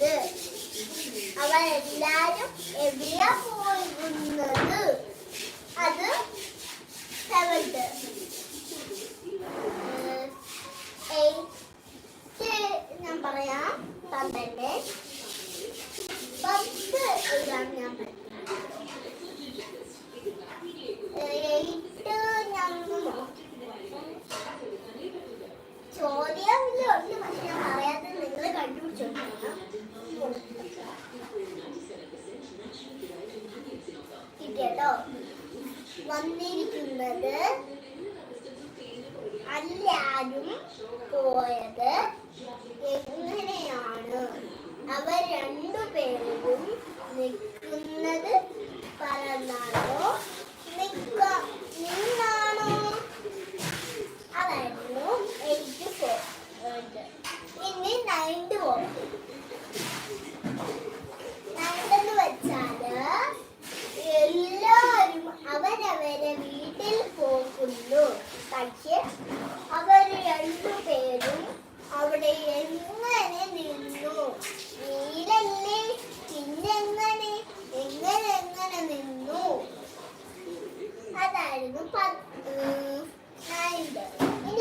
പോയത് അവരെല്ലാരും എവിടെയാ പോയിരുന്നത്? അത് സെവൻത് ഞാൻ പറയാം. പന്ത്രണ്ട്. പത്ത് എഴുതാൻ ഞാൻ ഞാൻ ചോദ്യം ഇല്ല ഒന്ന് പക്ഷെ ഞാൻ പറയാത്തത് നിങ്ങൾ കണ്ടുപിടിച്ചോണ്ടിരിക്കണം. വന്നിരിക്കുന്നത് എല്ലാരും പോയത് എങ്ങനെയാണ്? അവർ രണ്ടുപേരും നിൽക്കുന്നത്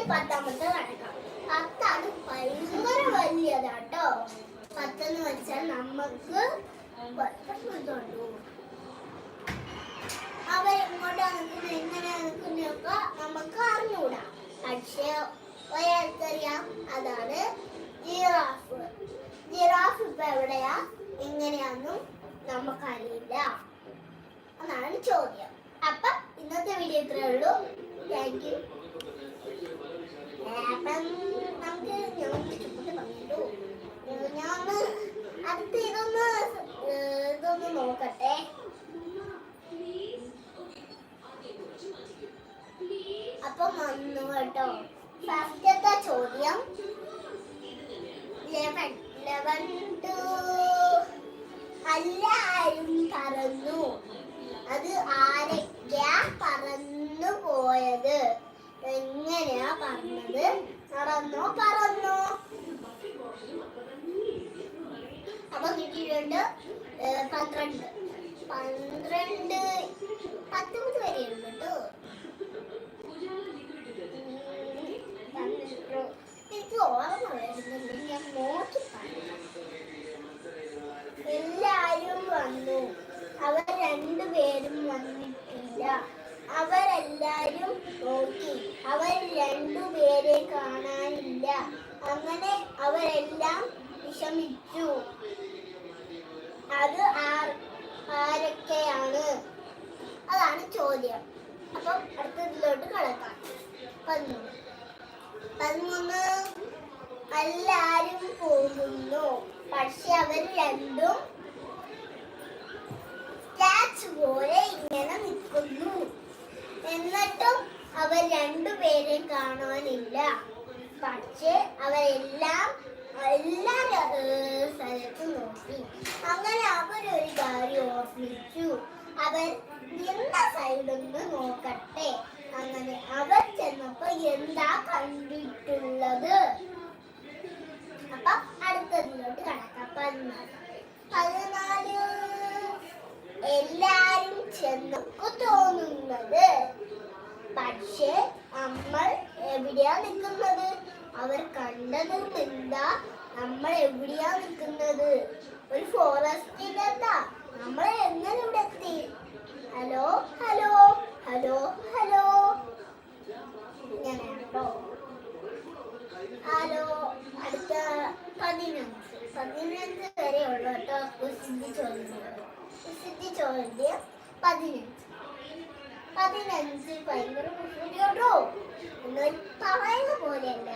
പത്താമത്തെ കണക്കാം പത്താണ് ഭയങ്കര വലിയതാട്ടോ. പത്തെന്ന് വെച്ചാൽ നമുക്ക് അവരെങ്ങോട്ടാണ് നിൽക്കുന്നത് എങ്ങനെയാണ് നിൽക്കുന്നതൊക്കെ നമുക്ക് അറിഞ്ഞുകൂടാ പക്ഷേ ഒരാൾക്കറിയാം അതാണ് ജിറാഫ്. ജിറാഫ് ഇപ്പൊ എവിടെയാ? എങ്ങനെയാന്നും നമുക്കറിയില്ല. അതാണ് ചോദ്യം. അപ്പൊ ഇന്നത്തെ വീഡിയോ ഇത്രേ ഉള്ളൂ. താങ്ക് യു അപ്പം നമുക്ക് ഞാൻ ഇഷ്ടപ്പെട്ട് പറഞ്ഞിട്ടു ഞാൻ ഒന്ന് അടുത്ത ഇതൊന്ന് ഏർ ഇതൊന്ന് നോക്കട്ടെ. അപ്പം വന്നു കേട്ടോ. ഫസ്റ്റത്തെ ചോദ്യം. ലെവൻ ലെവൻ ടു എല്ലാരും പറന്നു പറഞ്ഞത് നടന്നോ പറന്നോ. അപ്പൊ കിട്ടിയിട്ടുണ്ട് പന്ത്രണ്ട്. പന്ത്രണ്ട് പത്തൊമ്പത് വരെയുണ്ട് കേട്ടോ. എനിക്ക് ഓർമ്മ വരുന്നുണ്ട്. ഞാൻ നോക്കി എല്ലാരും വന്നു. അവർ രണ്ടുപേരും വന്നിട്ടില്ല. അവരെല്ലാരും നോക്കി. അവർ രണ്ടുപേരെ കാണാനില്ല. അങ്ങനെ അവരെല്ലാം വിഷമിച്ചു. അത് ആരൊക്കെയാണ്? അതാണ് ചോദ്യം. അപ്പം അടുത്തതിലോട്ട് കടക്കാം. പതിമൂന്ന് പതിമൂന്ന് എല്ലാരും പോകുന്നു. പക്ഷെ അവർ രണ്ടും പോലെ ഇങ്ങനെ നിൽക്കുന്നു. എന്നിട്ടും അവർ രണ്ടുപേരെ കാണാനില്ല. പക്ഷെ അവരെല്ലാം എല്ലാ സ്ഥലത്തും നോക്കി. അങ്ങനെ അവരൊരു കാര്യം ഓർമ്മിച്ചു. അവർ എന്ന സൈഡൊന്ന് നോക്കട്ടെ. അങ്ങനെ അവർ ചെന്നപ്പോ എന്താ കണ്ടിട്ടുള്ളത്? അപ്പൊ അടുത്തതിലോട്ട് കണക്കാം പതിനാല്. പതിനാല്. എല്ലാരും ചെന്നപ്പോ തോന്നുന്നത് പക്ഷേ നമ്മൾ എവിടെയാ നിൽക്കുന്നത്? അവർ കണ്ടതും എന്താ? നമ്മൾ എവിടെയാ നിൽക്കുന്നത്? ഒരു ഫോറസ്റ്റിലെത്താ നമ്മൾ എങ്ങനെ ഇവിടെ എത്തി? Hello hello hello hello. Hello അടുത്ത പതിനഞ്ച്. പതിനഞ്ച് വരെ ഉള്ളു കേട്ടോ. ചോദ്യം. ചോദ്യം പതിനഞ്ച്. പതിനഞ്ച് ഭയങ്കര കേട്ടോ എന്നാൽ പറയുന്ന പോലെയല്ല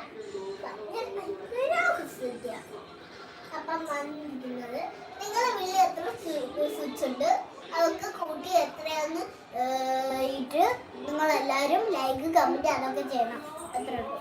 അപ്പം വന്നിരിക്കുന്നത് നിങ്ങളുടെ വീട്ടിൽ എത്ര സ്വിച്ച് ഉണ്ട്? അതൊക്കെ കൂട്ടി എത്രയാന്ന് ഇട്ട് നിങ്ങളെല്ലാവരും ലൈക്ക് കമന്റ് അതൊക്കെ ചെയ്യണം. അത്രേ ഉള്ളൂ.